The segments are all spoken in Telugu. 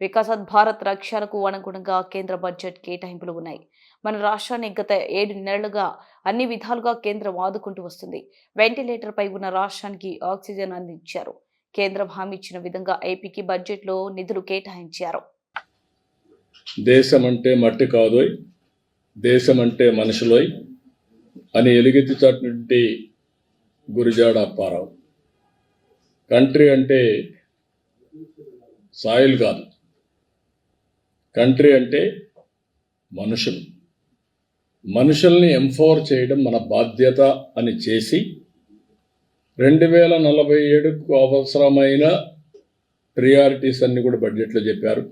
వికాసత్ భారత్ రక్షణకు అనుగుణంగా కేంద్ర బడ్జెట్ కేటాయింపులు ఉన్నాయి. మన రాష్ట్రాన్ని గత ఏడు నెలలుగా అన్ని విధాలుగా కేంద్రం ఆదుకుంటూ వస్తుంది. వెంటిలేటర్ పై ఉన్న రాష్ట్రానికి ఆక్సిజన్ అందించారు. కేంద్రం హామీ ఇచ్చిన విధంగా ఏపీకి బడ్జెట్లో నిధులు కేటాయించారు. దేశం అంటే మట్టి కాదోయ్ దేశం అంటే మనుషులోయ్ అని ఎలుగెత్తి గురిజాడ అప్పారావు. కంట్రీ అంటే సాయిల్ కాదు. కంట్రీ అంటే మనుషులు. మనుషుల్ని ఎంఫోర్ చేయడం మన బాధ్యత అని చేసి రెండు వేల నలభై ఏడుకు అవసరమైన ప్రియారిటీస్ అన్నీ కూడా బడ్జెట్లో చెప్పారు.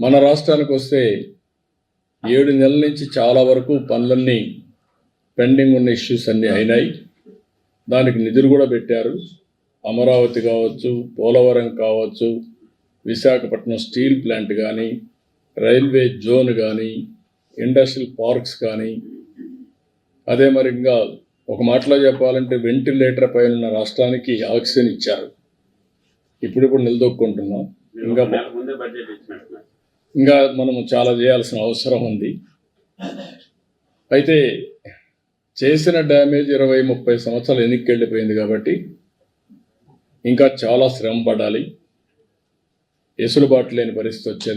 మన రాష్ట్రానికి వస్తే ఏడు నెలల నుంచి చాలా వరకు పనులన్నీ పెండింగ్ ఉన్న ఇష్యూస్ అన్నీ అయినాయి. దానికి నిధులు కూడా పెట్టారు. అమరావతి కావచ్చు పోలవరం కావచ్చు విశాఖపట్నం స్టీల్ ప్లాంట్ కానీ రైల్వే జోన్ కానీ ఇండస్ట్రియల్ పార్క్స్ కానీ అదే మరి ఇంకా ఒక మాటలో చెప్పాలంటే వెంటిలేటర్ పైన ఉన్న రాష్ట్రానికి ఆక్సిజన్ ఇచ్చారు. ఇప్పుడు ఇప్పుడు నిలదొక్కుంటున్నాం. ఇంకా ఇంకా మనము చాలా చేయాల్సిన అవసరం ఉంది. అయితే చేసిన డ్యామేజ్ ఇరవై ముప్పై సంవత్సరాలు వెనక్కి వెళ్ళిపోయింది కాబట్టి ఇంకా చాలా శ్రమ పడాలి. ఎసులుబాటు లేని పరిస్థితి వచ్చేది.